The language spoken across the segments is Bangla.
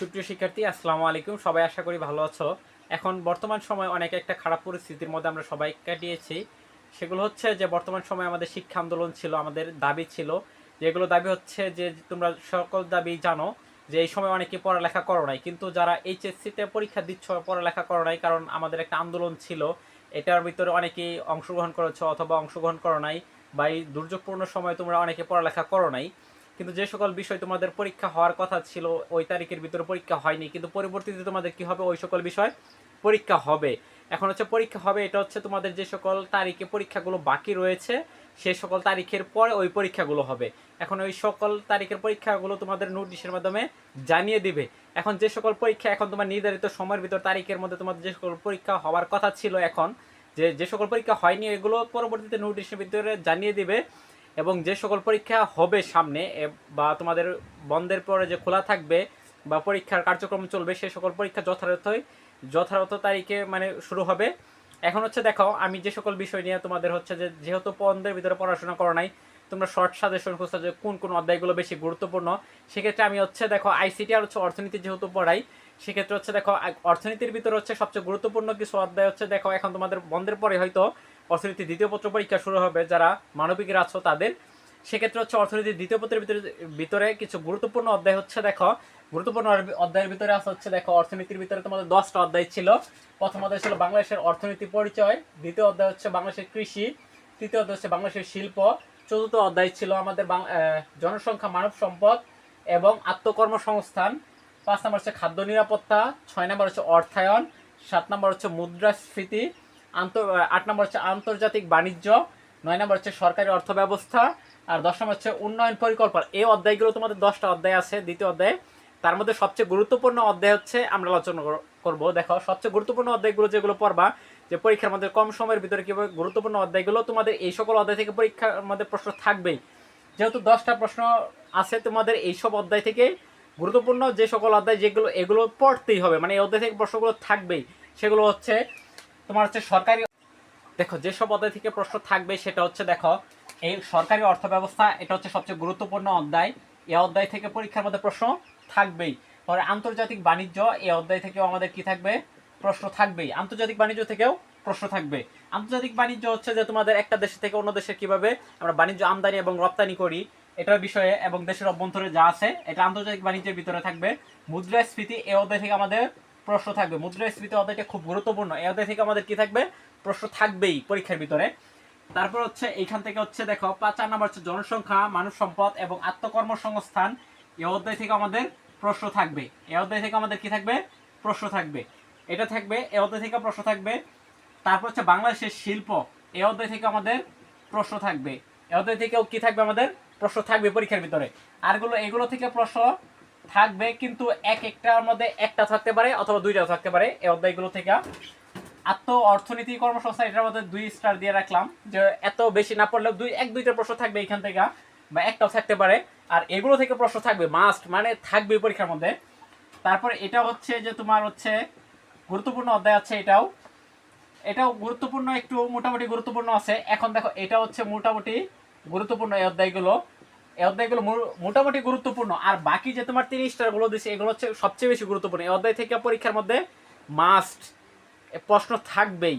সুপ্রিয় শিক্ষার্থী, আসসালামু আলাইকুম। সবাই আশা করি ভালো আছো। এখন বর্তমান সময় অনেক একটা খারাপ পরিস্থিতির মধ্যে আমরা সবাই কাটিয়েছি। সেগুলো হচ্ছে যে, বর্তমান সময় আমাদের শিক্ষা আন্দোলন ছিল, আমাদের দাবি ছিল। যেগুলো দাবি হচ্ছে যে, তোমরা সকল দাবি জানো যে, এই সময় অনেকে পড়ালেখা করো নাই। কিন্তু যারা এইচএসসিতে পরীক্ষা দিচ্ছ, পড়ালেখা করো নাই, কারণ আমাদের একটা আন্দোলন ছিল, এটার ভিতরে অনেকেই অংশগ্রহণ করেছ অথবা অংশগ্রহণ করো নাই বা এই দুর্যোগপূর্ণ সময় তোমরা অনেকে পড়ালেখা করো নাই। কিন্তু যে সকল বিষয় তোমাদের পরীক্ষা হওয়ার কথা ছিল, ওই তারিখের ভিতরে পরীক্ষা হয়নি। কিন্তু পরবর্তীতে তোমাদের কি হবে? ওই সকল বিষয় পরীক্ষা হবে। এখন হচ্ছে পরীক্ষা হবে, এটা হচ্ছে তোমাদের যে সকল তারিখে পরীক্ষাগুলো বাকি রয়েছে সেই সকল তারিখের পরে ওই পরীক্ষাগুলো হবে। এখন ওই সকল তারিখের পরীক্ষাগুলো তোমাদের নোটিশের মাধ্যমে জানিয়ে দিবে। এখন যে সকল পরীক্ষা এখন তোমার নির্ধারিত সময়ের ভিতর, তারিখের মধ্যে তোমাদের যে সকল পরীক্ষা হওয়ার কথা ছিল এখন, যে যে সকল পরীক্ষা হয়নি, এগুলো পরবর্তীতে নোটিশের ভিতরে জানিয়ে দিবে। এবং যে সকল পরীক্ষা হবে সামনে বা তোমাদের বন্ধের পরে যে খোলা থাকবে বা পরীক্ষার কার্যক্রম চলবে, সে সকল পরীক্ষা যথাযথই যথাযথ তারিখে মানে শুরু হবে। এখন হচ্ছে দেখো, আমি যে সকল বিষয় নিয়ে তোমাদের হচ্ছে যে, যেহেতু বন্ধের ভিতরে পড়াশোনা করো নাই, তোমরা শর্ট সাজেশন খুঁজছো যে কোন কোন অধ্যায়গুলো বেশি গুরুত্বপূর্ণ, সেক্ষেত্রে আমি হচ্ছে দেখো আইসিটি আর হচ্ছে অর্থনীতি যেহেতু পড়াই, সেক্ষেত্রে হচ্ছে দেখো, অর্থনীতির ভিতরে হচ্ছে সবচেয়ে গুরুত্বপূর্ণ কিছু অধ্যায় হচ্ছে দেখো, এখন তোমাদের বন্ধের পরে হয়তো অর্থনীতি দ্বিতীয় পত্র পরীক্ষা শুরু হবে যারা মানবিকের আছো তাদের। সেক্ষেত্রে হচ্ছে অর্থনীতির দ্বিতীয় পত্রের ভিতরে ভিতরে কিছু গুরুত্বপূর্ণ অধ্যায় হচ্ছে দেখো। গুরুত্বপূর্ণ অধ্যায়ের ভিতরে আছে হচ্ছে দেখো অর্থনীতির ভিতরে তোমাদের দশটা অধ্যায় ছিল। প্রথম অধ্যায় ছিল বাংলাদেশের অর্থনীতি পরিচয়। দ্বিতীয় অধ্যায় হচ্ছে বাংলাদেশের কৃষি। তৃতীয় অধ্যায় হচ্ছে বাংলাদেশের শিল্প। চতুর্থ অধ্যায় ছিল আমাদের জনসংখ্যা, মানব সম্পদ এবং আত্মকর্মসংস্থান। পাঁচ নম্বর হচ্ছে খাদ্য নিরাপত্তা। ছয় নম্বর হচ্ছে অর্থায়ন। সাত নম্বর হচ্ছে মুদ্রাস্ফীতি। আন্তর, আট নম্বর হচ্ছে আন্তর্জাতিক বাণিজ্য, নয় নম্বর হচ্ছে সরকারি অর্থ ব্যবস্থা আর দশ নম্বর হচ্ছে উন্নয়ন পরিকল্পনা। এই অধ্যায়গুলো তোমাদের দশটা অধ্যায় আছে, দ্বিতীয় অধ্যায়। তার মধ্যে সবচেয়ে গুরুত্বপূর্ণ অধ্যায় হচ্ছে আমরা আলোচনা কর- করব। দেখো, সবচেয়ে গুরুত্বপূর্ণ অধ্যায়গুলো যেগুলো পড়বা, যে পরীক্ষার মধ্যে কম সময়ের ভিতরে কীভাবে গুরুত্বপূর্ণ অধ্যায়গুলো, তোমাদের এই সকল অধ্যায় থেকে পরীক্ষার মধ্যে প্রশ্ন থাকবেই। যেহেতু দশটা প্রশ্ন আছে তোমাদের এইসব অধ্যায় থেকে, গুরুত্বপূর্ণ যে সকল অধ্যায় যেগুলো, এগুলো পড়তেই হবে। মানে এই অধ্যায় থেকে প্রশ্নগুলো থাকবেই। সেগুলো হচ্ছে তোমার হচ্ছে সরকারি দেখো, যেসব অধ্যায় থেকে প্রশ্ন থাকবে সেটা হচ্ছে, দেখো, এই সরকারি অর্থ ব্যবস্থা এটা হচ্ছে সবচেয়ে গুরুত্বপূর্ণ অধ্যায়। এই অধ্যায় থেকে পরীক্ষার মধ্যে প্রশ্ন থাকবেই। পরে আন্তর্জাতিক বাণিজ্য, এই অধ্যায় থেকেও আমাদের কি থাকবে? প্রশ্ন থাকবেই। আন্তর্জাতিক বাণিজ্য থেকেও প্রশ্ন থাকবে। আন্তর্জাতিক বাণিজ্য হচ্ছে যে তোমাদের একটা দেশ থেকে অন্য দেশে কীভাবে আমরা বাণিজ্য আমদানি এবং রপ্তানি করি, এটার বিষয়ে এবং দেশের অভ্যন্তরে যা আছে, এটা আন্তর্জাতিক বাণিজ্যের ভিতরে থাকবে। মুদ্রাস্ফীতি, এই অধ্যায় থেকে আমাদের প্রশ্ন থাকবে। মুদ্রাস্ফীতি অধ্যায়টা খুব গুরুত্বপূর্ণ। এই অধ্যায় থেকে আমাদের কি থাকবে? প্রশ্ন থাকবেই পরীক্ষার ভিতরে। তারপর হচ্ছে এইখান থেকে হচ্ছে দেখো, পাঁচ চার নাম্বার হচ্ছে জনসংখ্যা মানব সম্পদ এবং আত্মকর্মসংস্থান। এই অধ্যায় থেকে আমাদের প্রশ্ন থাকবে। এই অধ্যায় থেকে আমাদের কি থাকবে? প্রশ্ন থাকবে। এটা থাকবে, এই অধ্যায় থেকে প্রশ্ন থাকবে। তারপর হচ্ছে বাংলাদেশের শিল্প। এই অধ্যায় থেকে আমাদের প্রশ্ন থাকবে। এই অধ্যায় থেকেও কি থাকবে আমাদের? প্রশ্ন থাকবে পরীক্ষার ভিতরে। আরগুলো এগুলো থেকে প্রশ্ন থাকবে কিন্তু এক একটার মধ্যে একটা থাকতে পারে অথবা দুইটাও থাকতে পারে এই অধ্যায়গুলো থেকে। আত্ম অর্থনীতি কর্মসংস্থান এটার মধ্যে দুই স্টার দিয়ে রাখলাম, যে এত বেশি না পড়লেও দুই এক, দুইটা প্রশ্ন থাকবে এখান থেকে, বা একটাও থাকতে পারে। আর এগুলো থেকে প্রশ্ন থাকবে মাস্ট মানে থাকবে পরীক্ষার মধ্যে। তারপর এটা হচ্ছে যে তোমার হচ্ছে গুরুত্বপূর্ণ অধ্যায় আছে এটাও। এটাও গুরুত্বপূর্ণ, একটু মোটামুটি গুরুত্বপূর্ণ আছে। এখন দেখো, এটা হচ্ছে মোটামুটি গুরুত্বপূর্ণ এই অধ্যায়গুলো। এই অধ্যায়গুলো মোটামুটি গুরুত্বপূর্ণ। আর বাকি যে তোমার তিরিশগুলো দিচ্ছে এগুলো হচ্ছে সবচেয়ে বেশি গুরুত্বপূর্ণ। এই অধ্যায় থেকে পরীক্ষার মধ্যে মাস্ট প্রশ্ন থাকবেই।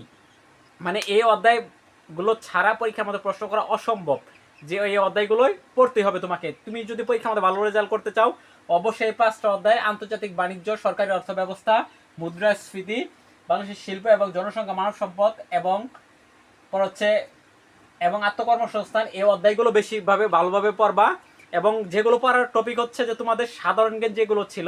মানে এই অধ্যায়গুলো ছাড়া পরীক্ষার মধ্যে প্রশ্ন করা অসম্ভব যে এই অধ্যায়গুলোই পড়তেই হবে তোমাকে। তুমি যদি পরীক্ষার মধ্যে ভালো রেজাল্ট করতে চাও, অবশ্যই পাঁচটা অধ্যায়, আন্তর্জাতিক বাণিজ্য, সরকারি অর্থ ব্যবস্থা মুদ্রাস্ফীতি, বাংলাদেশের শিল্প এবং জনসংখ্যা, মানব সম্পদ এবং পর হচ্ছে এবং আত্মকর্মসংস্থান এই অধ্যায়গুলো বেশিভাবে ভালোভাবে পড়বা। এবং যেগুলো পড়ার টপিক হচ্ছে যে তোমাদের সাধারণ জ্ঞান যেগুলো ছিল,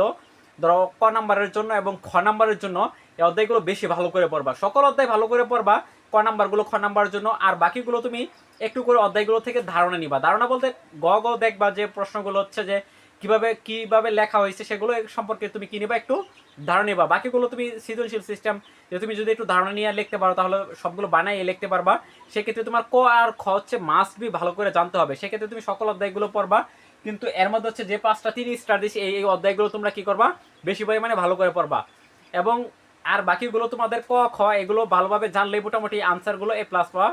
ধরো ক নাম্বারের জন্য এবং খ নাম্বারের জন্য এই অধ্যায়গুলো বেশি ভালো করে পড়বা। সকল অধ্যায় ভালো করে পড়বা, ক নাম্বারগুলো খ নাম্বারের জন্য, আর বাকিগুলো তুমি একটু করে অধ্যায়গুলো থেকে ধারণা নিবা। ধারণা বলতে গ গ দেখবা যে প্রশ্নগুলো হচ্ছে যে কীভাবে কীভাবে লেখা হয়েছে সেগুলো সম্পর্কে তুমি কি নিবা একটু ধারণা নিবা। বাকিগুলো তুমি সৃজনশীল সিস্টেম যে তুমি যদি একটু ধারণা নিয়ে লিখতে পারো তাহলে সবগুলো বানাইয়ে লিখতে পারবা। সেক্ষেত্রে তোমার ক আর খ হচ্ছে মাস্ট বি ভালো করে জানতে হবে। সেক্ষেত্রে তুমি সকল অধ্যায়গুলো পড়বা। কিন্তু এর মধ্যে হচ্ছে যে পাঁচটা, তিন স্টার দিচ্ছি এই এই অধ্যায়গুলো তোমরা কি করবা? বেশি পরিমাণে ভালো করে পড়বা। এবং আর বাকিগুলো তোমাদের ক, খ এগুলো ভালোভাবে জানলেই মোটামুটি আনসারগুলো এ প্লাস পাওয়া